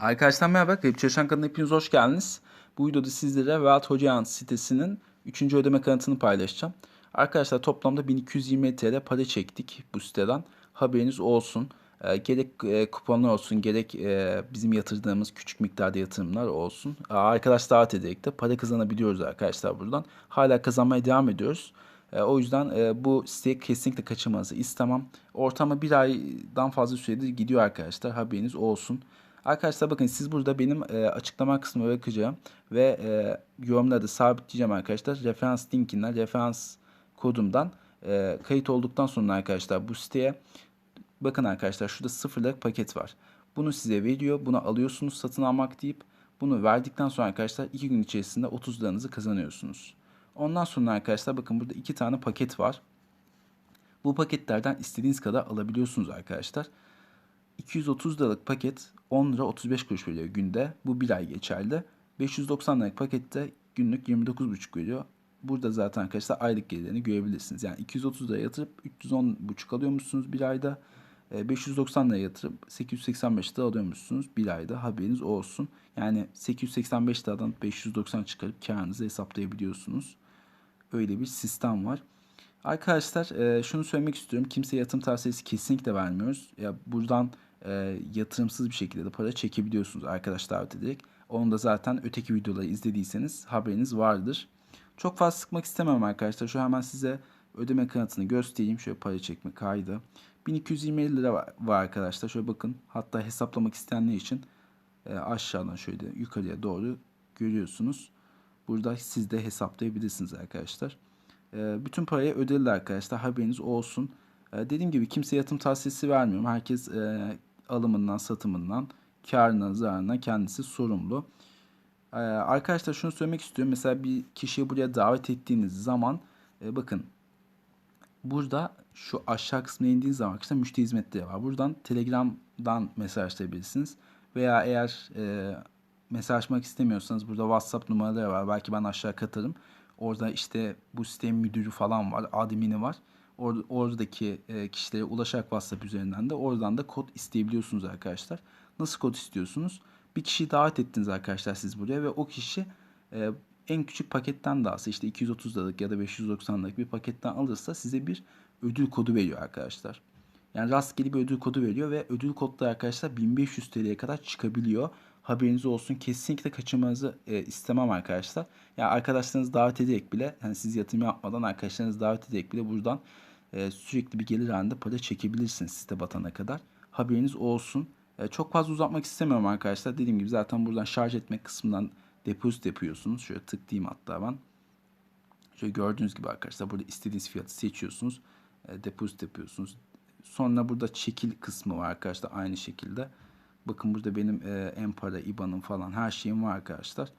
Arkadaşlar merhaba. Kayıp Çalışan kanalına hepiniz hoş geldiniz. Bu videoda sizlere Veat Hocayan sitesinin 3. ödeme kanıtını paylaşacağım. Arkadaşlar toplamda 1220 TL para çektik bu siteden. Haberiniz olsun. Ee, gerek e, kuponlar olsun gerek e, bizim yatırdığımız küçük miktarda yatırımlar olsun. Ee, arkadaş davet ederek de para kazanabiliyoruz arkadaşlar buradan. Hala kazanmaya devam ediyoruz. E, o yüzden e, bu siteyi kesinlikle kaçırmanızı istemem. Ortama bir aydan fazla süredir gidiyor arkadaşlar. Haberiniz olsun. Arkadaşlar bakın siz burada benim e, açıklama kısmına bırakacağım ve e, yorumları da sabitleyeceğim arkadaşlar. Referans linkinden, referans kodumdan e, kayıt olduktan sonra arkadaşlar bu siteye bakın arkadaşlar şurada sıfırlık paket var. Bunu size veriyor. Bunu alıyorsunuz satın almak deyip bunu verdikten sonra arkadaşlar 2 gün içerisinde 30 liranızı kazanıyorsunuz. Ondan sonra arkadaşlar bakın burada iki tane paket var. Bu paketlerden istediğiniz kadar alabiliyorsunuz arkadaşlar. 230 liralık paket 10 lira 35 kuruş veriyor günde. Bu bir ay geçerli. 590 liralık pakette günlük 29,5 veriyor. Burada zaten arkadaşlar aylık gelirlerini görebilirsiniz. Yani 230 lira yatırıp 310,5 alıyormuşsunuz bir ayda. 590 lira yatırıp 885 lira alıyormuşsunuz bir ayda haberiniz olsun. Yani 885 liradan 590 çıkarıp karınızı hesaplayabiliyorsunuz. Öyle bir sistem var. Arkadaşlar e, şunu söylemek istiyorum. Kimseye yatırım tavsiyesi kesinlikle vermiyoruz. Ya buradan e, yatırımsız bir şekilde de para çekebiliyorsunuz arkadaş davet ederek. Onu da zaten öteki videoları izlediyseniz haberiniz vardır. Çok fazla sıkmak istemem arkadaşlar. Şu hemen size ödeme kanıtını göstereyim. Şöyle para çekme kaydı. 1220 lira var, arkadaşlar. Şöyle bakın. Hatta hesaplamak isteyenler için e, aşağıdan şöyle yukarıya doğru görüyorsunuz. Burada siz de hesaplayabilirsiniz arkadaşlar. E, bütün parayı ödediler arkadaşlar. Haberiniz olsun. E, dediğim gibi kimse yatırım tavsiyesi vermiyorum. Herkes e, alımından, satımından, karından, zararından kendisi sorumlu. Ee, arkadaşlar şunu söylemek istiyorum. Mesela bir kişiyi buraya davet ettiğiniz zaman e, bakın burada şu aşağı kısmına indiğiniz zaman arkadaşlar müşteri hizmetleri var. Buradan Telegram'dan mesajlayabilirsiniz. Veya eğer e, mesajlaşmak istemiyorsanız burada WhatsApp numaraları var. Belki ben aşağı katarım. Orada işte bu sitenin müdürü falan var, admini var. Or oradaki e, kişilere ulaşarak WhatsApp üzerinden de oradan da kod isteyebiliyorsunuz arkadaşlar. Nasıl kod istiyorsunuz? Bir kişiyi davet ettiniz arkadaşlar siz buraya ve o kişi e, en küçük paketten de alsa işte 230 liralık ya da 590 liralık bir paketten alırsa size bir ödül kodu veriyor arkadaşlar. Yani rastgele bir ödül kodu veriyor ve ödül kodları arkadaşlar 1500 TL'ye kadar çıkabiliyor. Haberiniz olsun. Kesinlikle kaçırmanızı e, istemem arkadaşlar. Ya yani arkadaşlarınızı davet ederek bile yani siz yatırım yapmadan arkadaşlarınızı davet ederek bile buradan e, sürekli bir gelir halinde para çekebilirsiniz site batana kadar. Haberiniz olsun. E, çok fazla uzatmak istemiyorum arkadaşlar. Dediğim gibi zaten buradan şarj etmek kısmından depozit yapıyorsunuz. Şöyle tıklayayım hatta ben. Şöyle gördüğünüz gibi arkadaşlar burada istediğiniz fiyatı seçiyorsunuz. E, depozit yapıyorsunuz. Sonra burada çekil kısmı var arkadaşlar aynı şekilde. Bakın burada benim e, Empara, IBAN'ım falan her şeyim var arkadaşlar.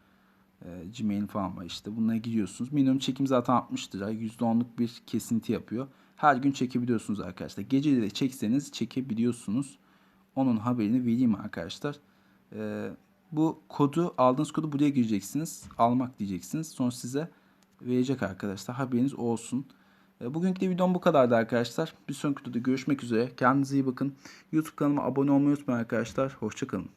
E, Gmail falan var işte. Bunlara giriyorsunuz. Minimum çekim zaten 60 lira. %10'luk bir kesinti yapıyor. Her gün çekebiliyorsunuz arkadaşlar. Geceleri de çekseniz çekebiliyorsunuz. Onun haberini vereyim arkadaşlar. E, bu kodu aldığınız kodu buraya gireceksiniz. Almak diyeceksiniz. Sonra size verecek arkadaşlar. Haberiniz olsun. E, bugünkü de videom bu kadardı arkadaşlar. Bir sonraki videoda görüşmek üzere. Kendinize iyi bakın. YouTube kanalıma abone olmayı unutmayın arkadaşlar. Hoşçakalın.